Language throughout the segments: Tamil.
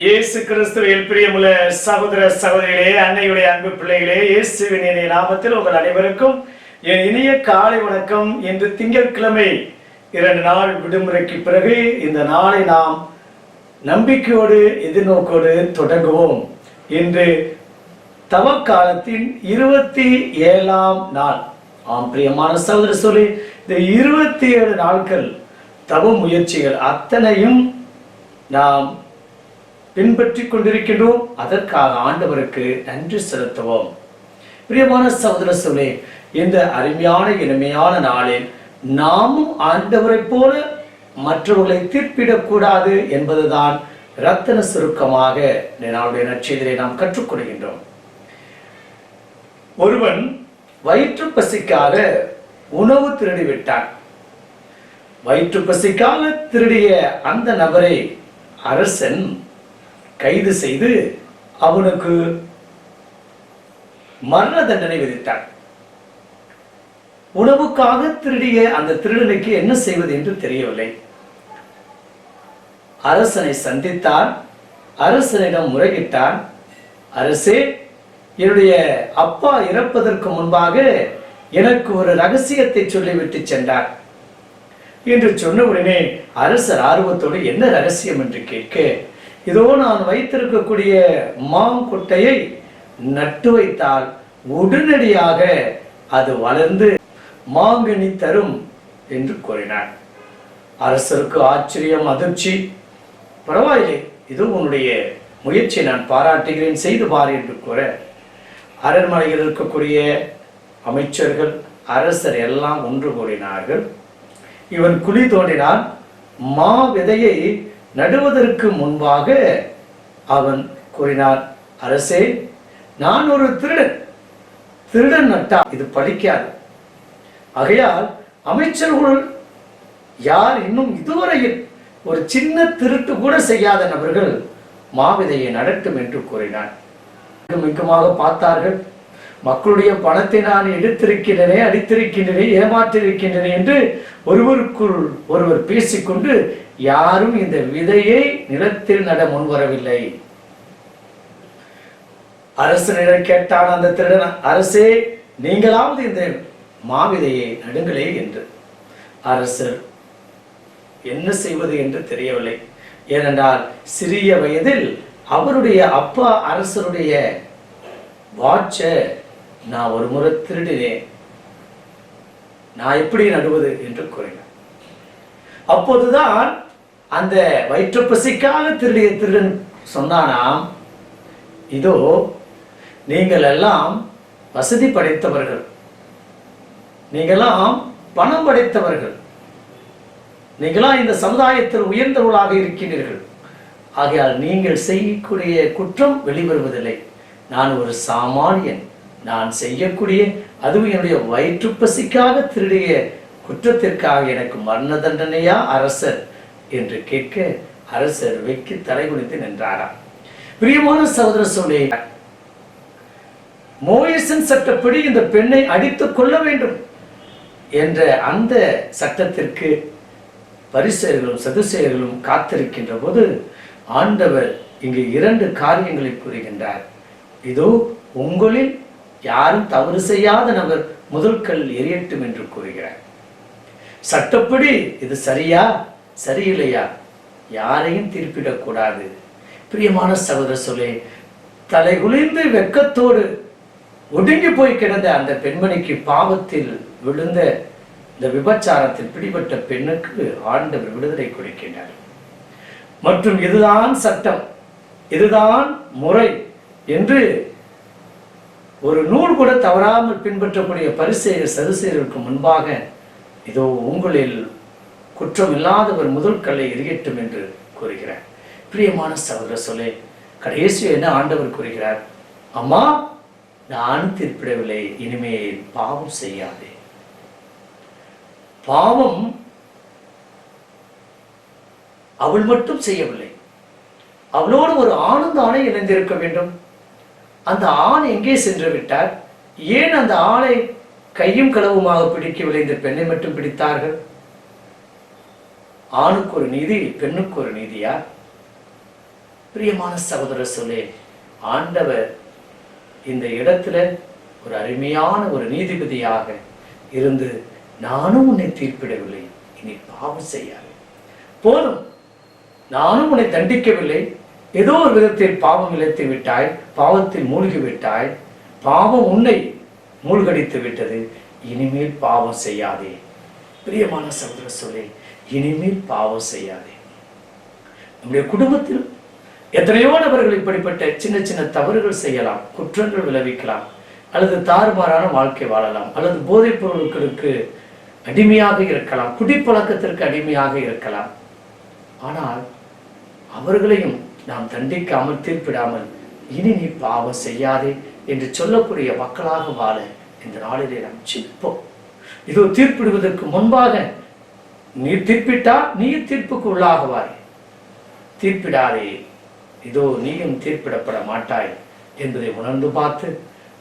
இயேசு கிறிஸ்துவில் பிரியமுள்ள சகோதர சகோதரிகளே அன்னையுடைய அன்பு பிள்ளைகளே இயேசுவின் இணைய நாமத்தில் உங்கள் அனைவருக்கும் என் இனிய காலை வணக்கம். இன்று திங்கட்கிழமை இரண்டு நாள் விடுமுறைக்கு பிறகு இந்த நாளை நாம் நம்பிக்கையோடு எதிர்நோக்கோடு தொடங்குவோம். இன்று தவக்காலத்தின் இருபத்தி ஏழாம் நாள். ஆம் பிரியமான சகோதர சொல்லி இந்த இருபத்தி ஏழு நாட்கள் தவ முயற்சிகள் அத்தனையும் நாம் பின்பற்றி கொண்டிருக்கின்றோம். அதற்காக ஆண்டவருக்கு நன்றி செலுத்துவோம். பிரியமான சகோதர சொல்லே இந்த அருமையான இனிமையான நாளில் நாமும் ஆண்டவரைப் போல மற்றவர்களை தீர்ப்பிடக்கூடாது என்பதுதான் ரத்தன சுருக்கமாக நாளுடைய நற்செய்தியை நாம் கற்றுக்கொள்கின்றோம். ஒருவன் வயிற்று பசிக்காக உணவு திருடி விட்டான் வயிற்று பசிக்காக திருடிய அந்த நபரை அரசன் கைது செய்து அவனுக்கு மரண தண்டனை விதித்தார். உணவுக்காக திருடிய அந்த திருடனுக்கு என்ன செய்வது என்று தெரியவில்லை. அரசனை சந்தித்தான் அரசனிடம் முறையிட்டான் அரசே என்னுடைய அப்பா இறப்பதற்கு முன்பாக எனக்கு ஒரு ரகசியத்தை சொல்லிவிட்டு சென்றார் என்று சொன்ன உடனே அரசர் ஆர்வத்தோடு என்ன ரகசியம்? என்று கேட்க இதோ நான் வைத்திருக்கக்கூடிய மாங்குட்டையை நட்டு வைத்தால் உடனடியாக அது வளர்ந்து மாங்கனி தரும் என்று கூறினார். அரசருக்கு ஆச்சரியம் அதிர்ச்சி. பரவாயில்லை இது உன்னுடைய முயற்சியை நான் பாராட்டுகிறேன் செய்து பார் என்று கூற அரண்மனையில் இருக்கக்கூடிய அமைச்சர்கள் அரசர் எல்லாம் ஒன்று கூறினார்கள். இவன் குழி தோண்டினான். மா விதையை நடுவதற்கு முன்பாக அவன் கூறினான் அரசே நான் ஒரு திருடன். திருடன் நட்டா இது படிக்காது. ஆகையால் அமைச்சர்களுள் யார் இன்னும் இதுவரையில் ஒரு சின்ன திருட்டு கூட செய்யாத நபர்கள் மாவிதையை நடட்டும் என்று கூறினான். மிக்கமாக பார்த்தார்கள். மக்களுடைய பணத்தை நான் எடுத்திருக்கின்றனே அடித்திருக்கின்றனே ஏமாற்றிருக்கின்றனே என்று ஒருவருக்குள் ஒருவர் பேசிக்கொண்டு யாரும் இந்த விதையை நிலத்தில் நட முன்வரவில்லை. அரசனிடம் கேட்டான் அந்த திருடன் அரசே நீங்களாவது இந்த மாவிதையை நடுங்களே என்று. அரசர் என்ன செய்வது என்று தெரியவில்லை. ஏனென்றால் சிறிய வயதில் அவருடைய அப்பா அரசருடைய வாட்சை நான் ஒரு முறை திருடினேன். நான் எப்படி நடுவது என்று கூறினார். அப்போதுதான் அந்த வயிற்று பசிக்காக திருடிய திருடன் சொன்னானாம் இதோ நீங்கள் எல்லாம் வசதி படைத்தவர்கள். நீங்களாம் பணம் படைத்தவர்கள். நீங்களாம் இந்த சமுதாயத்தில் உயர்ந்தவர்களாக இருக்கின்றீர்கள் ஆகையால் நீங்கள் செய்யக்கூடிய குற்றம் வெளிவருவதில்லை. நான் ஒரு சாமானியன். நான் செய்யக்கூடிய அதுவும் என்னுடைய வயிற்று பசிக்காக திருடிய குற்றத்திற்காக எனக்கு மரண தண்டனையா அரசர் என்று கேட்க அரசர் வெக்கி தலைகுனித்து நின்றாராம் பிரியமான சகோதர சொல்லே மோயசன் சட்டப்படி இந்த பெண்ணை அடித்துக் கொள்ள வேண்டும் என்ற அந்த சட்டத்திற்கு பரிசெயர்களும் சதுசெயர்களும் காத்திருக்கின்ற போது ஆண்டவர் இங்கு இரண்டு காரியங்களை கூறுகின்றார். இதோ உங்களில் யாரும் தவறு செய்யாத நபர் முதல் கல் எரியட்டும் என்று கூறுகிறார். சட்டப்படி இது சரியா சரியில்லையா? யாரையும் தீர்ப்பிடக்கூடாது. பிரியமான சகோதர சொல்லே தலைகுலிந்து வெக்கத்தோடு ஒடுங்கி போய் கிடந்த அந்த பெண்மணிக்கு பாவத்தில் விழுந்த இந்த விபச்சாரத்தில் பிடிபட்ட பெண்ணுக்கு ஆண்டவர் விடுதலை கொடுக்கின்றார். மற்றும் இதுதான் சட்டம் இதுதான் முறை என்று ஒரு நூல் கூட தவறாமல் பின்பற்றக்கூடிய பரிசெயர் சதுசெயருக்கு முன்பாக இதோ உங்களில் குற்றம் இல்லாதவர் முதல் கல்லை எரியட்டும் என்று கூறுகிறார். பிரியமான சகோதர சொல்லே கடைசி என்ன ஆண்டவர் கூறுகிறார்? அம்மா நான் தீர்ப்பிடவில்லை இனிமேல் பாவம் செய்யாதே. பாவம் அவள் மட்டும் செய்யவில்லை. அவளோடு ஒரு ஆனந்த ஆணை இணைந்திருக்க வேண்டும். அந்த ஆண் எங்கே சென்று விட்டார் ஏன் அந்த ஆளை கையும் களவுமாக பிடிக்கவில்லை? இந்த பெண்ணை மட்டும் பிடித்தார்கள். ஆணுக்கு ஒரு நீதி பெண்ணுக்கு ஒரு நீதியா? பிரியமான சகோதர சொல்லே ஆண்டவர் இந்த இடத்துல ஒரு அருமையான ஒரு நீதிபதியாக இருந்து நானும் உன்னை தீர்ப்பிடவில்லை. இனி பாவம் செய்யாது. போதும். நானும் உன்னை தண்டிக்கவில்லை. ஏதோ ஒரு விதத்தில் பாவம் இழைத்து விட்டாய் பாவத்தில் மூழ்கி விட்டாய் பாவம் உன்னை மூழ்கடித்து விட்டது. இனிமேல் பாவம் செய்யாதே. பிரியமான சகோதர சொல்லே இனிமேல் பாவம் செய்யாதே. நம்முடைய குடும்பத்தில் எத்தனையோ நபர்கள் இப்படிப்பட்ட சின்ன சின்ன தவறுகள் செய்யலாம் குற்றங்கள் விளைவிக்கலாம் அல்லது தாறுமாறான வாழ்க்கை வாழலாம் அல்லது போதைப் பொருட்களுக்கு அடிமையாக இருக்கலாம் குடிப்பழக்கத்திற்கு அடிமையாக இருக்கலாம். ஆனால் அவர்களையும் நாம் தண்டிக்காமல் தீர்ப்பிடாமல் இனி நீ பாவம் செய்யாதே என்று சொல்லக்கூடிய மக்களாக வாழ இந்த நாளிலே நாம் சிப்போம் இதோ தீர்ப்பிடுவதற்கு முன்பாக நீ தீர்ப்பிட்டா நீ தீர்ப்புக்கு உள்ளாகுவாய். தீர்ப்பிடாதே இதோ நீயும் தீர்ப்பிடப்பட மாட்டாய் என்பதை உணர்ந்து பார்த்து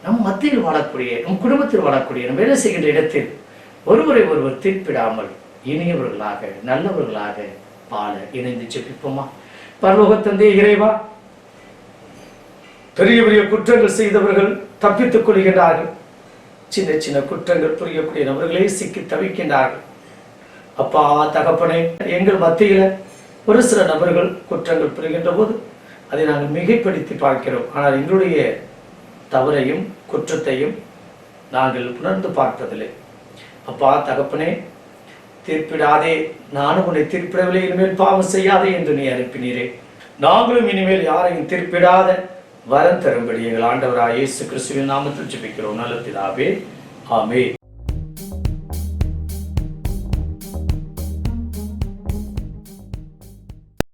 நம் மத்தியில் வாழக்கூடிய நம் குடும்பத்தில் வாழக்கூடிய நம் வேலை செய்கின்ற இடத்தில் ஒருவரை ஒருவர் தீர்ப்பிடாமல் இனியவர்களாக நல்லவர்களாக வாழ இணைந்து ஜெபிப்போமா? பரலோகத்தந்தே இறைவா பெரிய பெரிய குற்றங்கள் செய்தவர்கள் தப்பித்துக் கொள்கின்றார்கள். சின்ன சின்ன குற்றங்கள் புரியக்கூடிய நபர்களே சிக்கி தவிக்கின்றார்கள். அப்பா தகப்பனே எங்கள் மத்தியில ஒரு சில நபர்கள் குற்றங்கள் புரிகின்ற போது அதை நாங்கள் மிகைப்படுத்தி பார்க்கிறோம். ஆனால் எங்களுடைய தவறையும் குற்றத்தையும் நாங்கள் உணர்ந்து பார்ப்பதில்லை அப்பா தகப்பனே தீர்ப்பிடாதே. நானும் உன்னை தீர்ப்பிடவில்லை இனிமேல் பாவம் செய்யாதே என்று நீ அனுப்பினீரே. நாங்களும் இனிமேல் யாரையும் தீர்ப்பிடாத வரம் தரும்படி எங்கள் ஆண்டவராக இயேசு கிறிஸ்துவின் நாமத்தில் ஜெபிக்கிறோம். நல்ல பிதாவே ஆமே